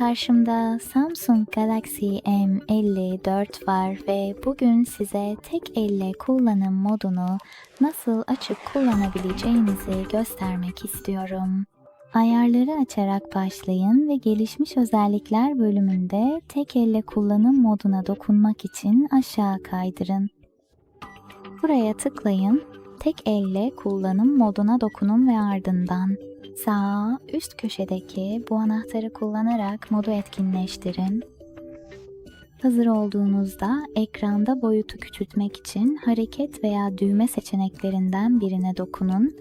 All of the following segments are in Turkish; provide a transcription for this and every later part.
Karşımda Samsung Galaxy M54 var ve bugün size tek elle kullanım modunu nasıl açıp kullanabileceğinizi göstermek istiyorum. Ayarları açarak başlayın ve gelişmiş özellikler bölümünde tek elle kullanım moduna dokunmak için aşağı kaydırın. Buraya tıklayın, tek elle kullanım moduna dokunun ve ardından sağ üst köşedeki bu anahtarı kullanarak modu etkinleştirin. Hazır olduğunuzda ekranda boyutu küçültmek için hareket veya düğme seçeneklerinden birine dokunun.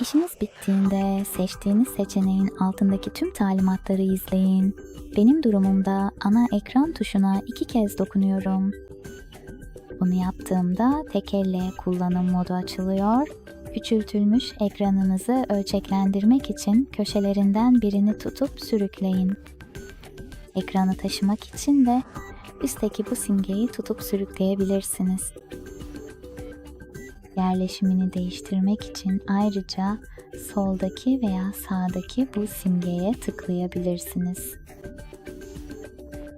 İşiniz bittiğinde seçtiğiniz seçeneğin altındaki tüm talimatları izleyin. Benim durumumda ana ekran tuşuna iki kez dokunuyorum. Bunu yaptığımda tek elle kullanım modu açılıyor. Küçültülmüş ekranınızı ölçeklendirmek için köşelerinden birini tutup sürükleyin. Ekranı taşımak için de üstteki bu simgeyi tutup sürükleyebilirsiniz. Yerleşimini değiştirmek için ayrıca soldaki veya sağdaki bu simgeye tıklayabilirsiniz.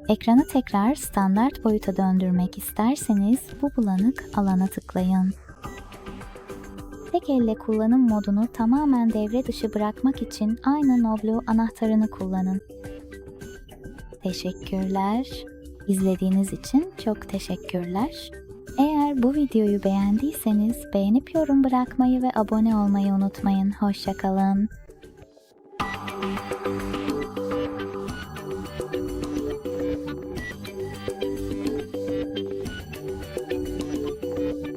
Ekranı tekrar standart boyuta döndürmek isterseniz bu bulanık alana tıklayın tek elle kullanım modunu tamamen devre dışı bırakmak için aynı Noblu anahtarını kullanın. Teşekkürler. İzlediğiniz için çok teşekkürler. Eğer bu videoyu beğendiyseniz beğenip yorum bırakmayı ve abone olmayı unutmayın. Hoşçakalın.